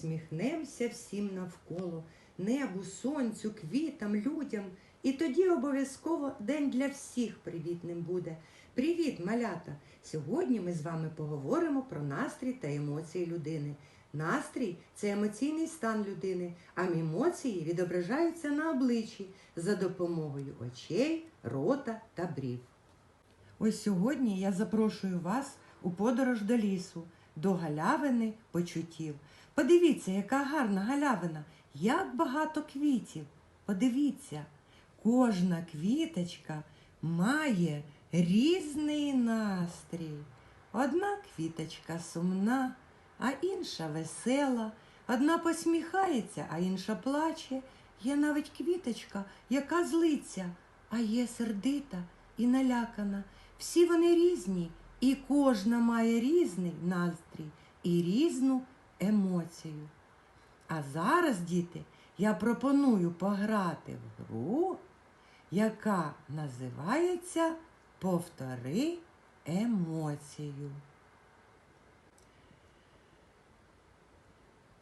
посміхнемося всім навколо, небу, сонцю, квітам, людям. І тоді обов'язково день для всіх привітним буде. Привіт, малята! Сьогодні ми з вами поговоримо про настрій та емоції людини. Настрій це емоційний стан людини, а емоції відображаються на обличчі за допомогою очей, рота та брів. Ось сьогодні я запрошую вас у подорож до лісу, до галявини почуттів. Подивіться, яка гарна галявина, як багато квітів. Подивіться, кожна квіточка має різний настрій. Одна квіточка сумна, а інша весела. Одна посміхається, а інша плаче. Є навіть квіточка, яка злиться, а є сердита і налякана. Всі вони різні, і кожна має різний настрій і різну емоцію. А зараз, діти, я пропоную пограти в гру, яка називається Повтори емоцію.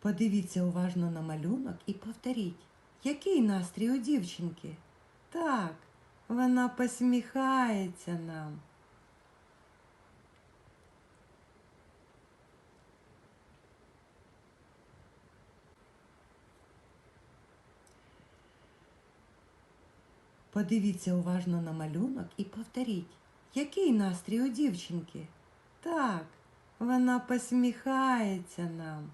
Подивіться уважно на малюнок і повторіть, який настрій у дівчинки? Так, вона посміхається нам. Подивіться уважно на малюнок і повторіть, який настрій у дівчинки? Так, вона посміхається нам.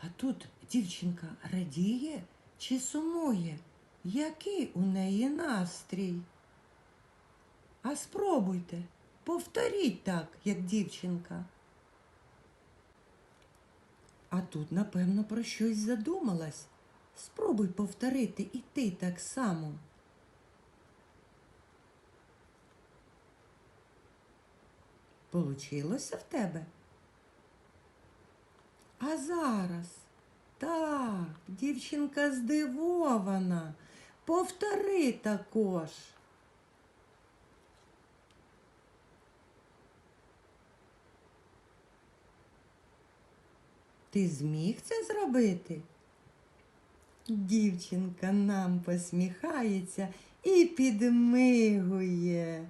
А тут дівчинка радіє чи сумує? Який у неї настрій? А спробуйте, повторіть так, як дівчинка. А тут, напевно, про щось задумалась. Спробуй повторити і ти так само. Получилося в тебе? А зараз так, дівчинка здивована. Повтори також. Ти зміг це зробити? Дівчинка нам посміхається і підмигує.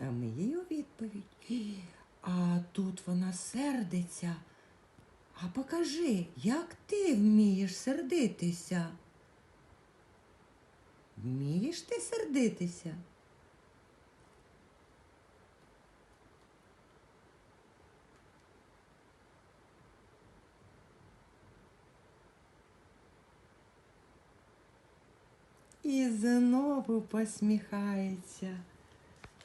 А ми їй у відповідь. А тут вона сердиться. А покажи, як ти вмієш сердитися? Вмієш ти сердитися? І знову посміхається.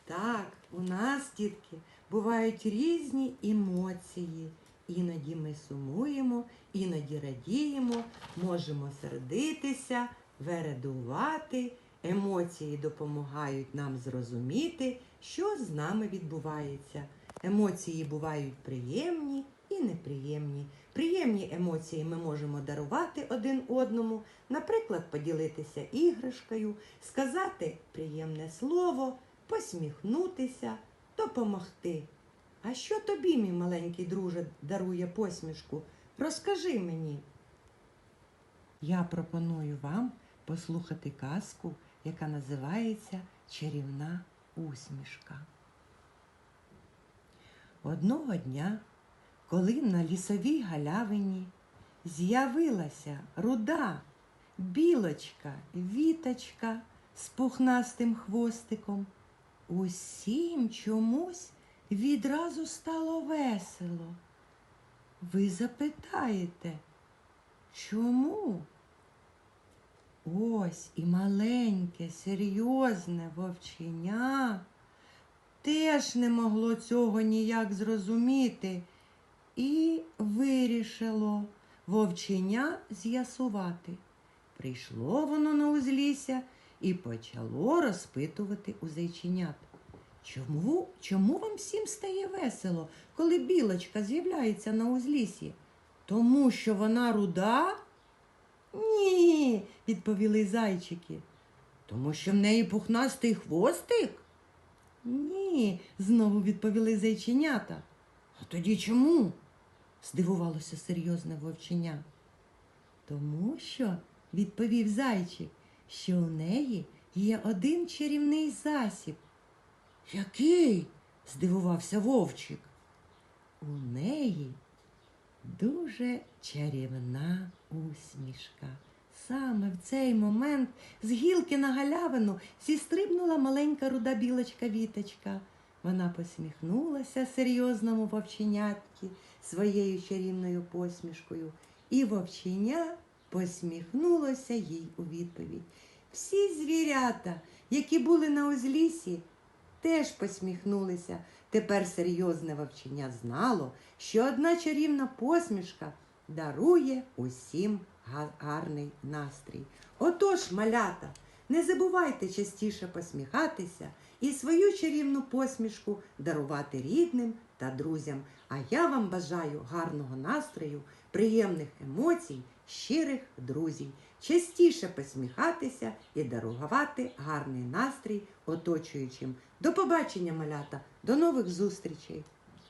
Так, у нас, дітки, бувають різні емоції. Іноді ми сумуємо, іноді радіємо, можемо сердитися, вередувати. Емоції допомагають нам зрозуміти, що з нами відбувається. Емоції бувають приємні і неприємні. Приємні емоції ми можемо дарувати один одному, наприклад, поділитися іграшкою, сказати приємне слово, посміхнутися, допомогти. А що тобі, мій маленький друже, дарує посмішку? Розкажи мені. Я пропоную вам послухати казку, яка називається Чарівна усмішка. Одного дня, коли на лісовій галявині з'явилася руда, білочка, віточка з пухнастим хвостиком, усім чомусь відразу стало весело. Ви запитаєте, чому? Ось і маленьке, серйозне вовченя теж не могло цього ніяк зрозуміти і вирішило вовченя з'ясувати. Прийшло воно на узлісся і почало розпитувати у зайченят. Чому, чому вам всім стає весело, коли білочка з'являється на узліссі? Тому що вона руда? Ні, відповіли зайчики. Тому що в неї пухнастий хвостик? Ні, знову відповіли зайченята. А тоді чому? Здивувалося серйозне вовченя. Тому що, відповів зайчик, що у неї є один чарівний засіб. Який? здивувався вовчик. У неї дуже чарівна усмішка. Саме в цей момент з гілки на галявину зістрибнула маленька руда білочка віточка. Вона посміхнулася серйозному вовченятці своєю чарівною посмішкою, і вовченя посміхнулося їй у відповідь. Всі звірята, які були на узлісі, теж посміхнулися. Тепер серйозне вовчення знало, що одна чарівна посмішка дарує усім гарний настрій. Отож, малята, не забувайте частіше посміхатися і свою чарівну посмішку дарувати рідним та друзям. А я вам бажаю гарного настрою, приємних емоцій, щирих друзів. Частіше посміхатися і дарувати гарний настрій оточуючим. До побачення, малята, до нових зустрічей!